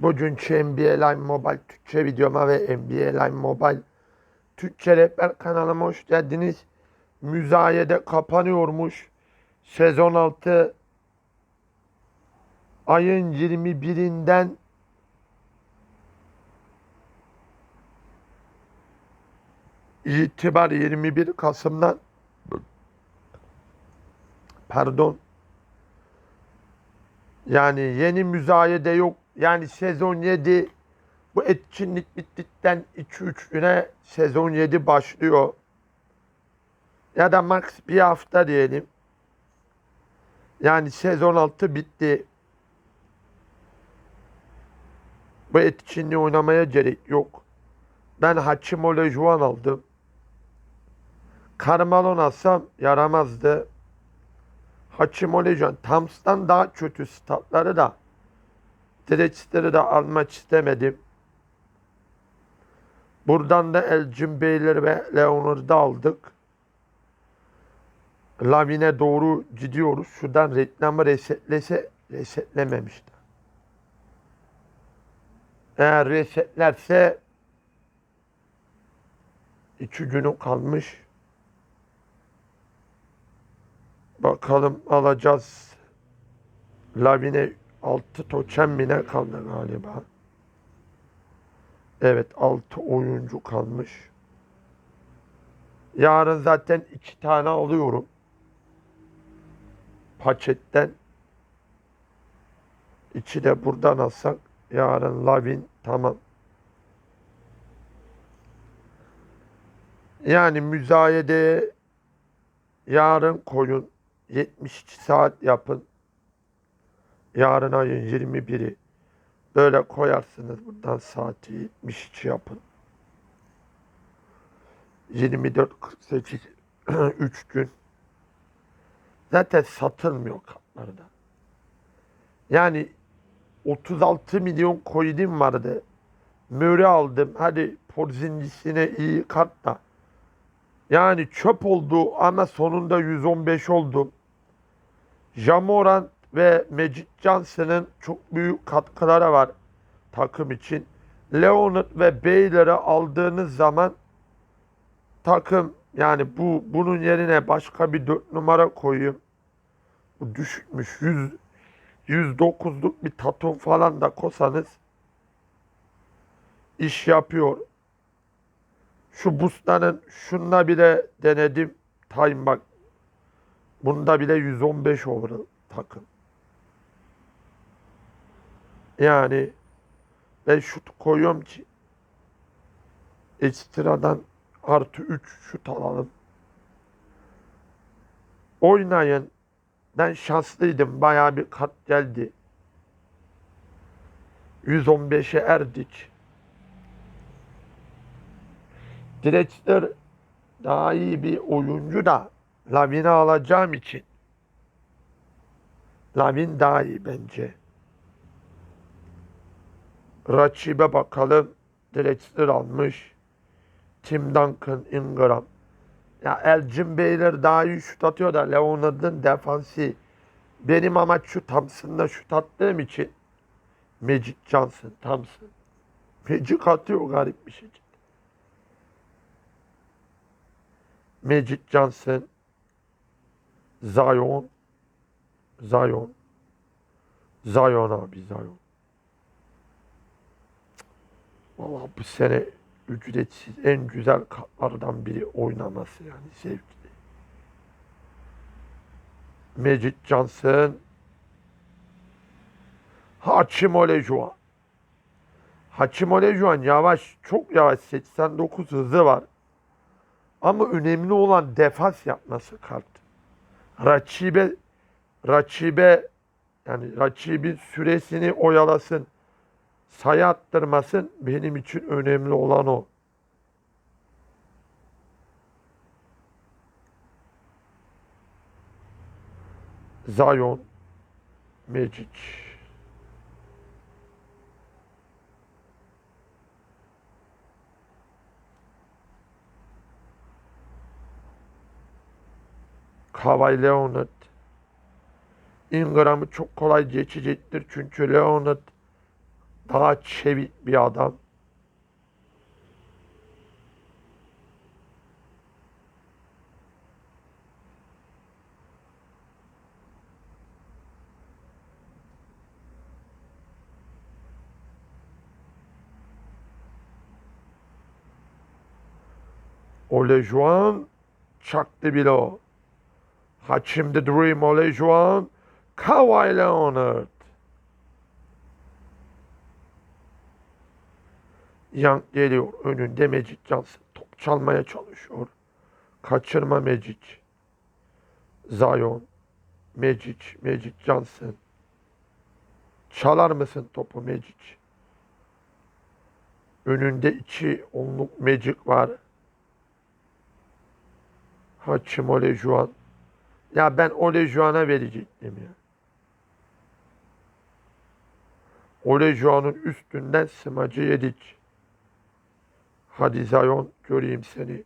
Bugünkü NBA Live Mobile Türkçe videoma ve NBA Live Mobile Türkçe rehber kanalıma hoş geldiniz. Müzayede kapanıyormuş. Sezon 6 ayın 21'inden itibar 21 Kasım'dan pardon yani yeni müzayede yok. Yani sezon 7 bu etkinlik bittikten 2-3 güne sezon 7 başlıyor. Ya da max bir hafta diyelim. Yani sezon 6 bitti. Bu etkinliği oynamaya gerek yok. Ben Hakim Olajuwon aldım. Karmalon alsam yaramazdı. Hakim Olajuwon Tams'tan daha kötü statları da Direçleri de almak istemedim. Buradan da Elgin Beyler ve Leonard'ı aldık. Lavine doğru gidiyoruz. Şuradan reklamı resetlese resetlememişti. Eğer resetlerse iki günü kalmış. Bakalım alacağız. Lavine 6 toçem mi ne kaldı galiba. Evet 6 oyuncu kalmış. Yarın zaten 2 tane alıyorum. Paketten. İçi de buradan alsak yarın Lavin tamam. Yani müzayede yarın koyun 72 saat yapın. Yarın ayın 21'i böyle koyarsınız buradan saati 72 yapın. 24 48 3 gün. Zaten satılmıyor katlarda. Yani 36 milyon coin'im vardı. Möre aldım. Hadi porzincisine iyi kart da. Yani çöp oldu ama sonunda 115 oldum. Jamoran ve Magic Johnson'ın çok büyük katkıları var takım için. Leonard ve Baylor'ı aldığınız zaman takım yani bu bunun yerine başka bir 4 numara koyayım. Bu düşükmüş. 100 109'luk bir tatum falan da kosanız iş yapıyor. Şu Busta'nın şunla bile denedim. Time bak. Bunda bile 115 overall takım. Yani ben şut koyuyorum ki ekstradan artı 3 şut alalım. Oynayın. Ben şanslıydım. Bayağı bir kat geldi. 115'e erdik. Drexler daha iyi bir oyuncu da Lavin'i alacağım için. Lavin daha iyi bence. Rakibe bakalım. Drexler almış. Tim Duncan, Ingram. Ya Elgin Beyler daha iyi şut atıyor da Leonard'ın defansı. Benim amaç şu Thompson'da şut attığım için Magic Johnson, Thompson. Magic atıyor garip bir şekilde. Magic Johnson, Zion, Zion, Zion abi Zion. Vallahi bu sene ücretsiz en güzel kartlardan biri oynaması yani sevgili. Magic Johnson, Hakim Olajuwon. Hakim Olajuwon yavaş, çok yavaş 89 hızı var. Ama önemli olan defans yapması kart. Rakibe rakibe yani rakibin süresini oyalasın sayı attırmasın benim için önemli olan o. Zion, Magic. Kawhi Leonard. Ingram'ı çok kolay geçecektir çünkü Leonard Daha çevik bir adam. Olejuan çaktı bile o. Hakim the Dream Olejuan Kawhi Leonard. Young geliyor önünde Magic Johnson. Top çalmaya çalışıyor. Kaçırma Magic. Zion. Magic. Magic Johnson. Çalar mısın topu Magic? Önünde iki onluk Magic var. Hakim Olejuan. Ya ben Olejuan'a verecektim ya. Olejuan'ın üstünden smacı yedik. Hadi Zion göreyim seni.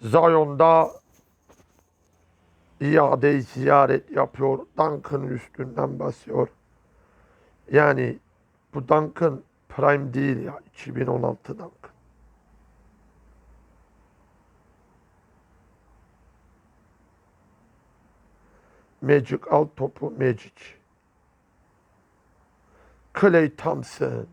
Zion'da iade ziyaret yapıyor. Duncan'ın üstünden basıyor. Yani bu Duncan prime değil ya. 2016 Duncan. Magic al topu Magic. Clay Thompson.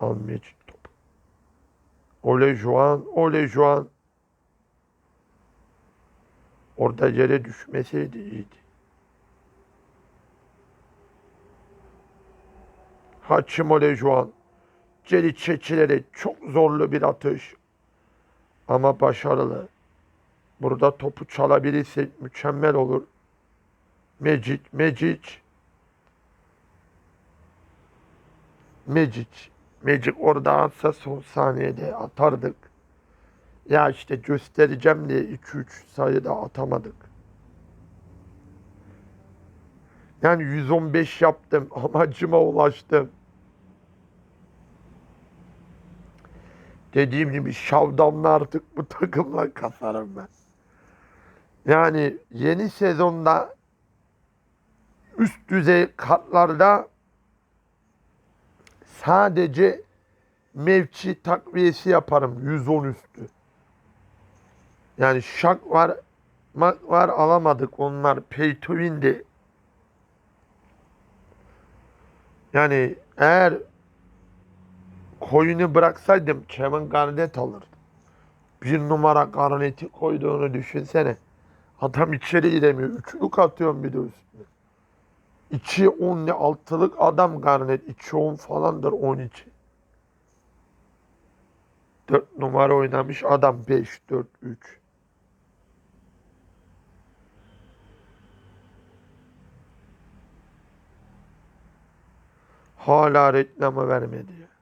Al Magic topu. Ole Juan, Ole Juan. Orada yere düşmeseydi iyiydi. Hakim Olejuan geri çekilerek çok zorlu bir atış. Ama başarılı. Burada topu çalabilirse mükemmel olur. Magic, Magic. Magic. Magic orada atsa son saniyede atardık. Ya işte göstereceğim diye 2-3 sayıda atamadık. Yani 115 yaptım. Amacıma ulaştım. Dediğim gibi şavdanla artık bu takımla kasarım ben. Yani yeni sezonda üst düzey kartlarda sadece mevki takviyesi yaparım 110 üstü. Yani şak var, mak var alamadık onlar pay to win'di. Yani eğer koyunu bıraksaydım Kevin Garnett alırdı. Bir numara Garnett'i koyduğunu düşünsene. Adam içeri giremiyor. Üçlük atıyorum bir de üstüne. 2 10 altılık adam Garnett. 2 10 falandır 12. 4 numara oynamış adam 5 4 3. Hala reklamı vermedi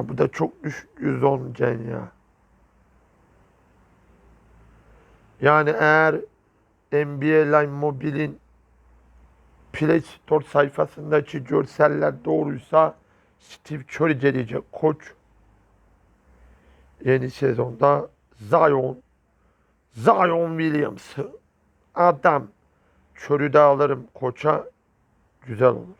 Ya bu da çok düşük 110 Cen ya. Yani eğer NBA Line Mobile'in Play Store sayfasındaki görseller doğruysa Steve Curry gelecek koç. Yeni sezonda Zion Zion Williams adam Curry'de alırım koça güzel olur.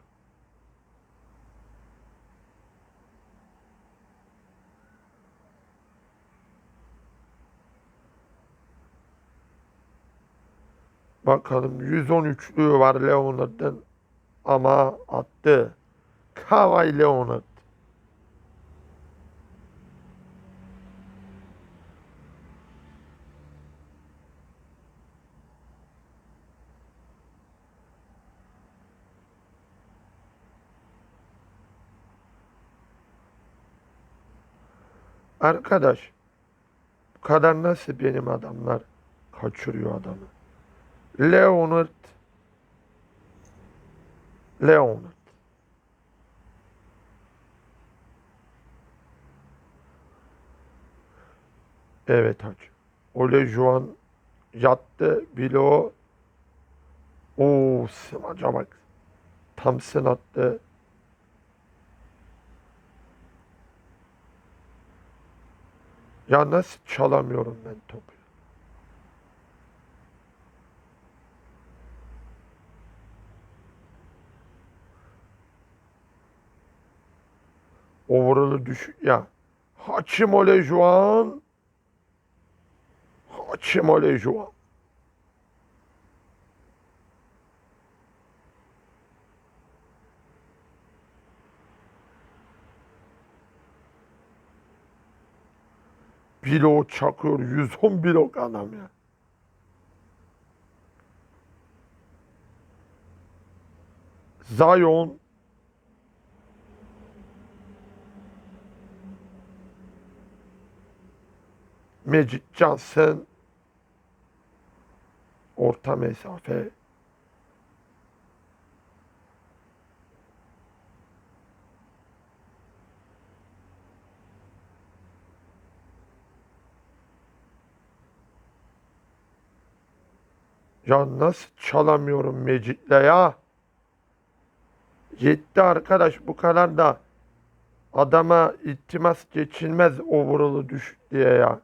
Bakalım 113'lüğü var Leonard'ın ama attı. Kawhi Leonard. Arkadaş bu kadar nasıl benim adamlar kaçırıyor adamı? Leonard Leonard Evet hacı. Ole Juan yattı. Bilo. Oo smaca bak. Thompson attı. Ya nasıl çalamıyorum ben topu? Overall'ı düş... Ya. Haçim ole Juan. Haçim ole Juan. Bilo çakıyor. 110 blok adam ya. Zion Magic Johnson orta mesafe Ya nasıl çalamıyorum Magic'le ya? Yetti arkadaş bu kadar da adama iltimas geçilmez overall'ı düşük diye ya.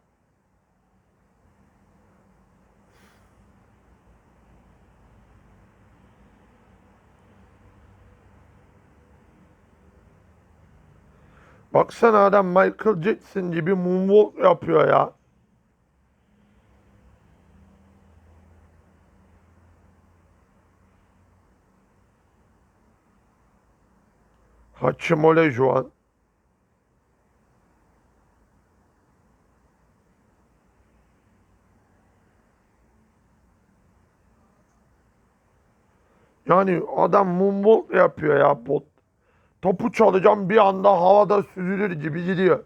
Baksana adam Michael Jackson gibi moonwalk yapıyor ya. Haçim ole Juan. Yani adam moonwalk yapıyor ya bot. Topu çalacağım bir anda havada süzülür gibi gidiyor.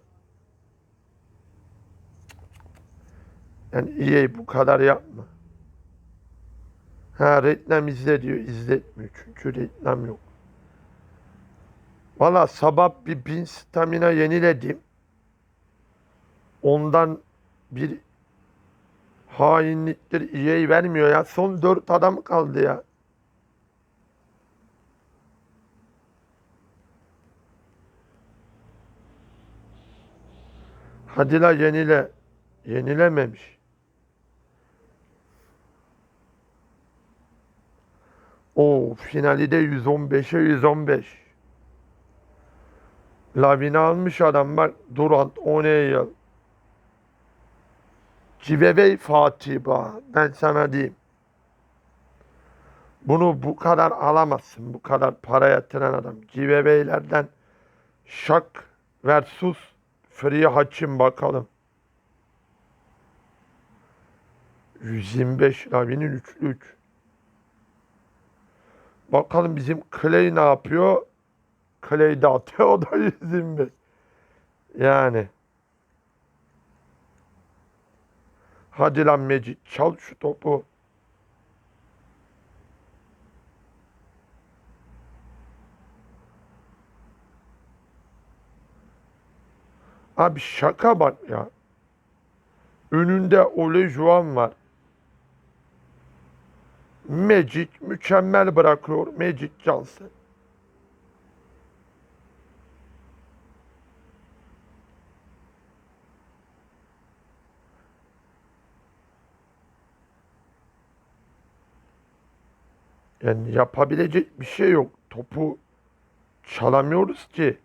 Yani EA bu kadar yapma. Ha reklam izle diyor. izletmiyor. Çünkü reklam yok. Valla sabah bir bin stamina yeniledim. Ondan bir hainliktir EA vermiyor ya. Son dört adam kaldı ya. Hadi la yenile. Yenilememiş. O finali de 115'e 115. Lavini almış adam bak. Durant, O'Neal. Civevey Fatih Bağ. Ben sana diyeyim. Bunu bu kadar alamazsın. Bu kadar para yatıran adam. Civeveylerden Şak versus Free Haçim bakalım. 125 Lavi'nin üçlük. Bakalım bizim Clay ne yapıyor? Clay de atıyor. O da 125. Yani. Hadi lan Mecid çal şu topu. Abi şaka bak ya. Önünde Ole Juan var. Magic mükemmel bırakıyor. Magic Johnson. Yani yapabilecek bir şey yok. Topu çalamıyoruz ki.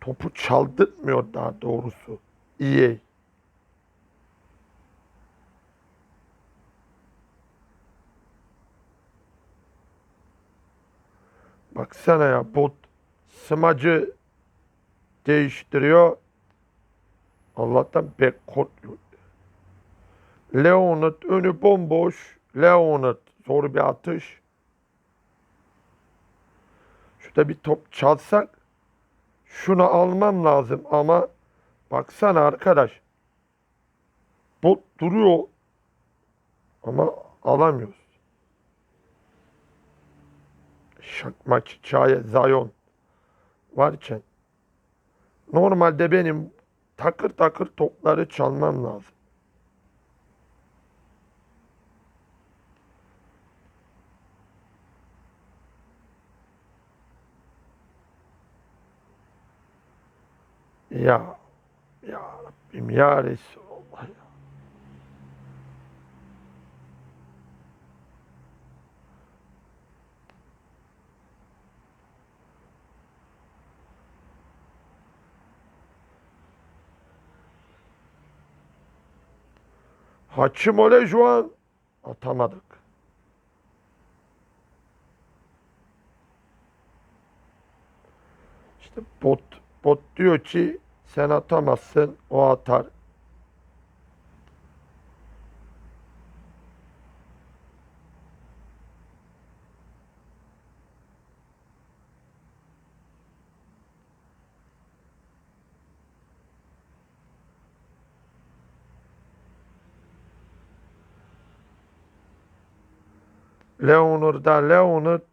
Topu çaldırtmıyor daha doğrusu. EA. Baksana ya bot smacı değiştiriyor. Allah'tan backcourt yok. Leonard önü bomboş. Leonard zor bir atış. Şurada bir top çalsak şunu almam lazım ama baksana arkadaş. Bot duruyor ama alamıyoruz. Şakmak hikaye Zion varken normalde benim takır takır topları çalmam lazım. Ya ya Rabbim ya Resulallah ya. Haçım ole şu an atamadık. İşte bot bot diyor ki sen atamazsın o atar. Leonard da Leonard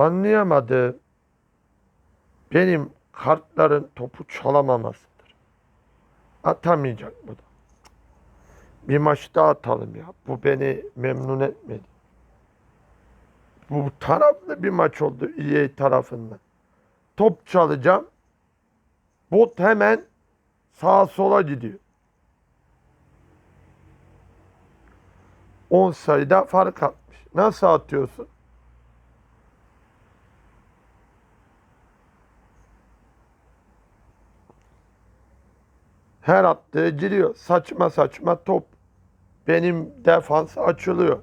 anlayamadı. Benim kartların topu çalamamasıdır. Atamayacak bu da. Bir maç daha atalım ya. Bu beni memnun etmedi. Bu taraflı bir maç oldu EA tarafından. Top çalacağım. Bot hemen sağa sola gidiyor. 10 sayıda fark atmış. Nasıl atıyorsun? Her attığı giriyor. Saçma saçma top. Benim defans açılıyor.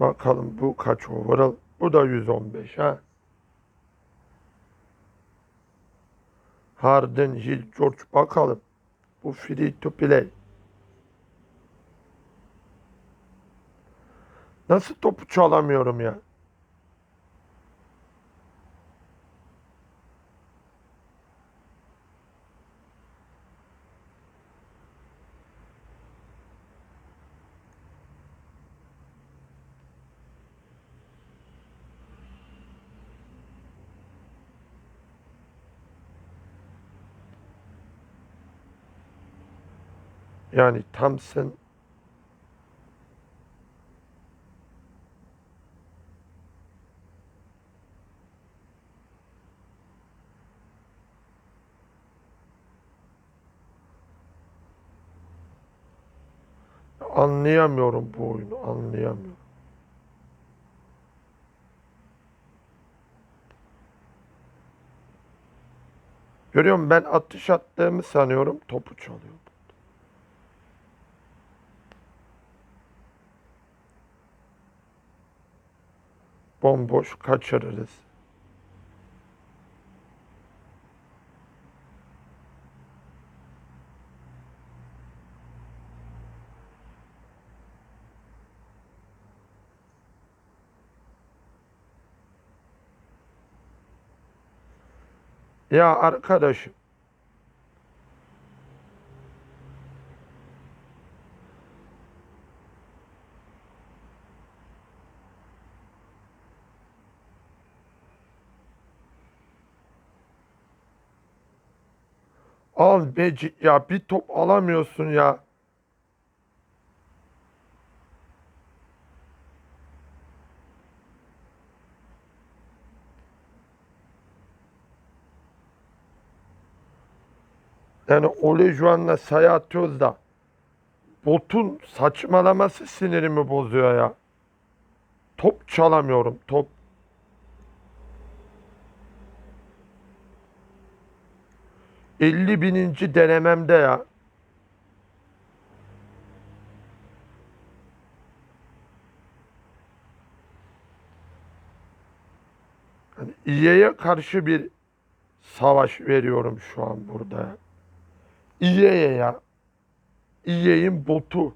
Bakalım bu kaç overall? Bu da 115 ha. Harden, Hill, George bakalım. Bu free to play. Nasıl topu çalamıyorum ya? Yani Thompson anlayamıyorum bu oyunu anlayamıyorum. Görüyor musun? Ben atış attığımı sanıyorum. Topu çalıyor. Bomboş kaçırırız. Ya arkadaşım. Mecik ya bir top alamıyorsun ya. Yani Olejuan'la sayı atıyoruz da botun saçmalaması sinirimi bozuyor ya. Top çalamıyorum top. Elli bininci denememde ya. Hani İYE'ye karşı bir savaş veriyorum şu an burada. İYE'ye ya. İYE'nin botu.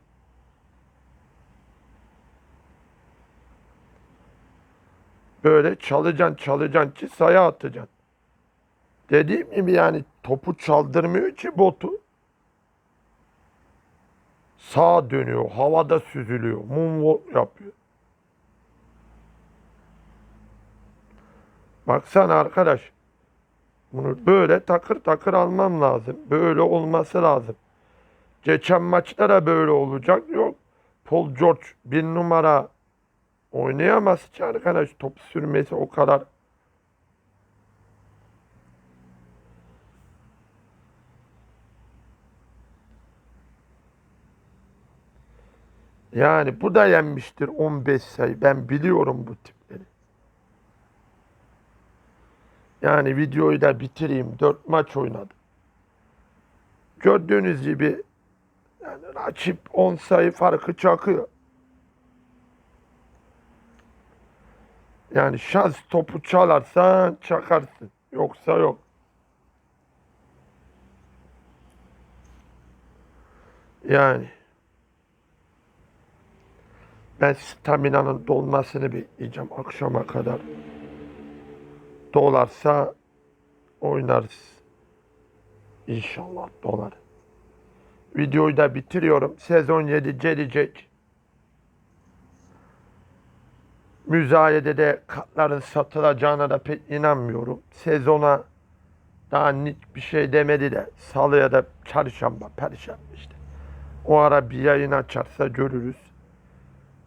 Böyle çalacaksın çalacaksın ki sayı atacaksın. Dediğim gibi yani topu çaldırmıyor ki botu. Sağa dönüyor, havada süzülüyor, moonwalk yapıyor. Baksana arkadaş. Bunu böyle takır takır almam lazım. Böyle olması lazım. Geçen maçta da böyle olacak. Yok. Paul George bir numara oynayamaz ki arkadaş. Top sürmesi o kadar. Yani bu da yenmiştir 15 sayı. Ben biliyorum bu tipleri. Yani videoyu da bitireyim. 4 maç oynadım. Gördüğünüz gibi yani rakip 10 sayı farkı çakıyor. Yani şans topu çalarsan çakarsın. Yoksa yok. Yani ben staminanın dolmasını bekleyeceğim akşama kadar. Dolarsa oynarız. İnşallah dolar. Videoyu da bitiriyorum. Sezon 7 gelecek. Müzayedede katların satılacağına da pek inanmıyorum. Sezona daha net bir şey demedi de salıya da çarşamba, perşembe işte. O ara bir yayın açarsa görürüz.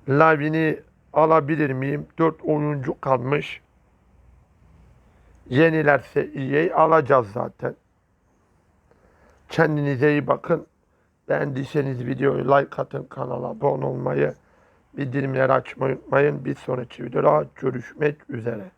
Lavin'i alabilir miyim? 4 oyuncu kalmış. Yenilerse iyi alacağız zaten. Kendinize iyi bakın. Beğendiyseniz videoyu like atın, kanala abone olmayı, bildirimleri açmayı unutmayın. Bir sonraki videoda görüşmek üzere.